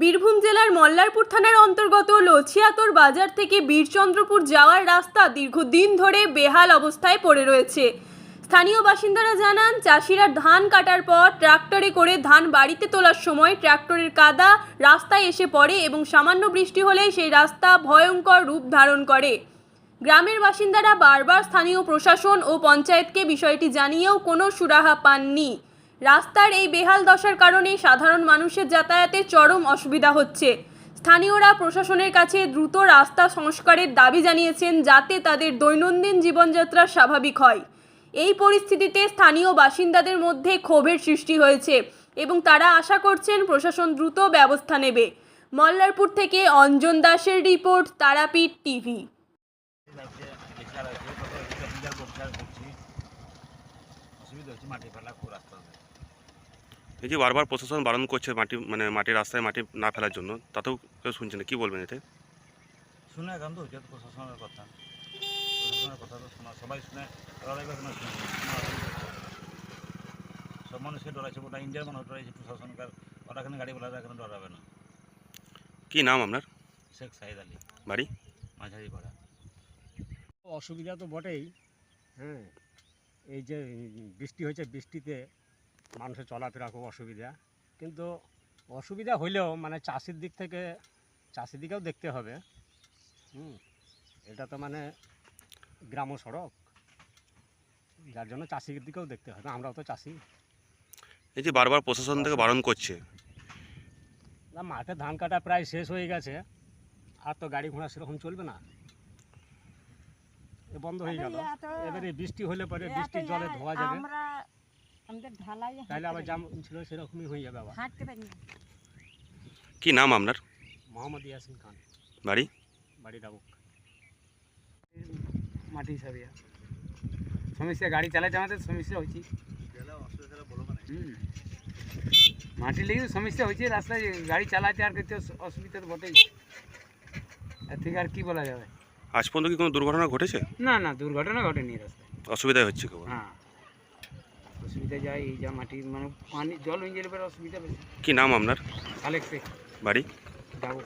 বীরভূম জেলার মল্লারপুর থানার অন্তর্গত লছিয়াতর বাজার থেকে বীরচন্দ্রপুর যাওয়ার রাস্তা দীর্ঘদিন ধরে বেহাল অবস্থায় পড়ে রয়েছে। স্থানীয় বাসিন্দারা জানান, চাষিরা ধান কাটার পর ট্রাক্টরে করে ধান বাড়িতে তোলার সময় ট্রাক্টরের কাদা রাস্তায় এসে পড়ে এবং সামান্য বৃষ্টি হলে সেই রাস্তা ভয়ঙ্কর রূপ ধারণ করে। গ্রামের বাসিন্দারা বারবার স্থানীয় প্রশাসন ও পঞ্চায়েতকে বিষয়টি জানিয়েও কোনো সুরাহা পাননি। রাস্তার এই বেহাল দশার কারণে সাধারণ মানুষের যাতায়াতে চরম অসুবিধা হচ্ছে। স্থানীয়রা প্রশাসনের কাছে দ্রুত রাস্তা সংস্কারের দাবি জানিয়েছেন যাতে তাদের দৈনন্দিন জীবনযাত্রা স্বাভাবিক হয়। এই পরিস্থিতিতে স্থানীয় বাসিন্দাদের মধ্যে ক্ষোভের সৃষ্টি হয়েছে এবং তারা আশা করছেন প্রশাসন দ্রুত ব্যবস্থা নেবে। মল্লারপুর থেকে অঞ্জন দাসের রিপোর্ট, তারাপীঠ টিভি। মাটি ফেলা এই যে বারবার প্রশাসন বারণ করছে মাটি মানে মাটির রাস্তায় মাটি না ফেলার জন্য তাতেও কেউ শুনছে না। কী বলবেন এতে? শুনে এখন তো হচ্ছে প্রশাসনের কথা। প্রশাসনের কথা তো শোনা সবাই শুনে। সব মানুষকে ডরাইছে গোটা ইন্ডিয়ার মানুষ ডরাইছে প্রশাসনকার ওরা এখানে গাড়ি বলা এখানে ডরাবে না। কী নাম আপনার? শেখ সাহিদ আলী। বাড়ি? মাঝারি পাড়া অসুবিধা তো বটেই। হ্যাঁ। এই যে বৃষ্টি হয়েছে বৃষ্টিতে মানুষের চলাফেরা খুব অসুবিধা। কিন্তু অসুবিধা হলেও মানে চাষির দিক থেকে চাষির দিকেও দেখতে হবে। হুম এটা তো মানে গ্রাম সড়ক। যার জন্য চাষির দিকেও দেখতে হবে। আমরাও তো চাষি। এই যে বারবার প্রশাসন থেকে বারণ করছে। না মাঠে ধান কাটা প্রায় শেষ হয়ে গেছে। আর তো গাড়ি ঘোড়া সেরকম চলবে না। এ বন্ধ হয়ে গেল। এবারে বৃষ্টি হলে পরে বৃষ্টির জলে ধোয়া যাবে। আমরা আমাদের ঢালাই তাহলে আবার যেমন ছিল সেরকমই হয়ে যাবে আবার। হাঁটতে পারি না। কী নাম আপনার? মোহাম্মদ ইয়াসিন খান। বাড়ি? বাড়ি ডাবুক মাটি হিসাবে। সমস্যা গাড়ি চালাইতে আমাদের সমস্যা হয়েছে। হুম। মাটি লেগে সমস্যা হয়েছে রাস্তায় গাড়ি চালাতে আর করতে অস- অসুবিধা তো বটেই। এর থেকে আর কি বলা যাবে? আজ পর্যন্ত কি কোনো দুর্ঘটনা ঘটেছে? না না দুর্ঘটনা ঘটেনি রাস্তায়। অসুবিধা হচ্ছে কেবল। হ্যাঁ। অসুবিধা যায় এই যা মাটি মানে পানি জল গেলে পরে অসুবিধা বেশি। কী নাম আপনার? আলেক্সে। বাড়ি? যাব।